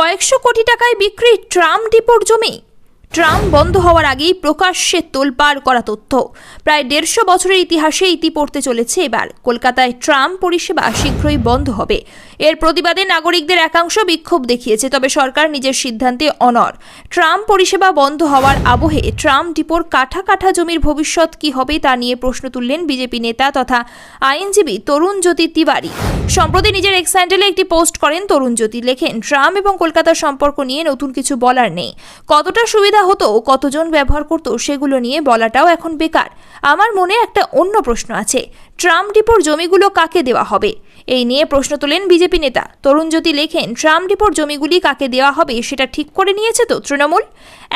কয়েকশো কোটি টাকায় বিক্রি ট্রাম ডিপোর জমি। ট্রাম বন্ধ হওয়ার আগেই প্রকাশ্যে তোলপাড় করা তথ্য। প্রায় দেড়শো বছরের ইতিহাসে ইতি পড়তে চলেছে এবার। কলকাতায় ট্রাম পরিষেবা শীঘ্রই বন্ধ হবে। এর প্রতিবাদে নাগরিকদের একাংশ বিক্ষোভ দেখিয়েছে, তবে সরকার নিজের সিদ্ধান্তে অনর ট্রাম পরিষেবা বন্ধ হওয়ার আবহে ট্রাম ডিপোর কাঠা কাঠা জমির ভবিষ্যৎ কি হবে তা নিয়ে প্রশ্ন তুললেন বিজেপি নেতা তথা আইনজীবী তরুণ জ্যোতি তিওয়ারি। সম্প্রতি নিজের এক্স হ্যান্ডেলে একটি পোস্ট করেন তরুণ জ্যোতি লেখেন, ট্রাম এবং কলকাতার সম্পর্ক নিয়ে নতুন কিছু বলার নেই। কতটা সুবিধা হতো কতজন ব্যবহার করতো সেগুলো নিয়ে বলাটাও এখন বেকার। আমার মনে একটা অন্য প্রশ্ন আছে। ট্রাম ডিপোর জমিগুলো কাকে দেওয়া হবে? এই নিয়ে প্রশ্ন তোলেন বিজেপি নেতা। তরুণ জ্যোতি লেখেন ট্রাম ডিপোর জমিগুলি কাকে দেওয়া হবে সেটা ঠিক করে নিয়েছে তো তৃণমূল?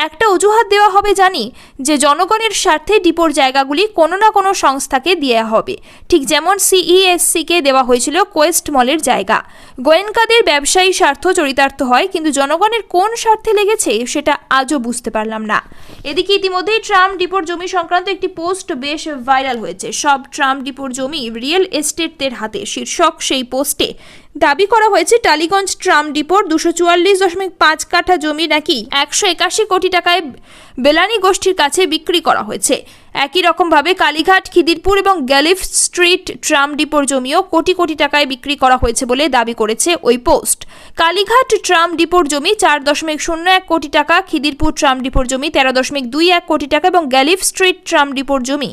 একটা অজুহাত দেওয়া হবে জানি, যে জনগণের স্বার্থে ডিপোর জায়গাগুলি কোনো না কোনো সংস্থাকে দেওয়া হবে। ঠিক যেমন সিইএসসিকে দেওয়া হয়েছিল কোয়েস্ট মলের জায়গা। গোয়েনকাদের ব্যবসায়ী স্বার্থ চরিতার্থ হয়, কিন্তু জনগণের কোন স্বার্থে লেগেছে সেটা আজও বুঝতে পারলাম না। এদিকে ইতিমধ্যেই ট্রাম ডিপোর জমি সংক্রান্ত একটি পোস্ট বেশ ভাইরাল হয়েছে। সব ট্রাম ডিপোর জমি রিয়েল এস্টেটদের হাতে শীর্ষক সেই পোস্টে দাবি করা হয়েছে, টালিগঞ্জ ট্রাম ডিপোর দুশো চুয়াল্লিশ দশমিক পাঁচ কাঠা জমি নাকি একশো একাশি কোটি টাকায় বেলানি গোষ্ঠীর কাছে বিক্রি করা হয়েছে। একই রকমভাবে কালীঘাট, খিদিরপুর এবং গ্যালিফ স্ট্রিট ট্রাম ডিপোর জমিও কোটি কোটি টাকায় বিক্রি করা হয়েছে বলে দাবি করেছে ওই পোস্ট। কালীঘাট ট্রাম ডিপোর জমি চার দশমিক শূন্য এক কোটি টাকা, খিদিরপুর ট্রাম ডিপোর জমি তেরো দশমিক দুই এক কোটি টাকা এবং গ্যালিফ স্ট্রিট ট্রাম ডিপোর জমি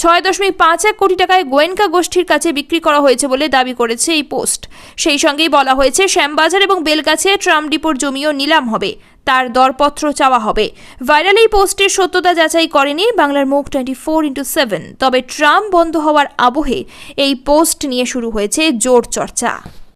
ছয় দশমিক পাঁচ এক কোটি টাকায় গোয়েনকা গোষ্ঠীর কাছে বিক্রি করা হয়েছে বলে দাবি করেছে এই পোস্ট। সেই সঙ্গেই বলা হয়েছে, শ্যামবাজার এবং বেলগাছে ট্রাম ডিপোর জমিও নিলাম হবে। তার দরপত্র চাওয়া হবে। ভাইরাল এই পোস্টের সত্যতা যাচাই করেনি বাংলার মুখ টোয়েন্টি ফোর ইন্টু সেভেন। তবে ট্রাম বন্ধ হওয়ার আবহে এই পোস্ট নিয়ে শুরু হয়েছে জোর চর্চা।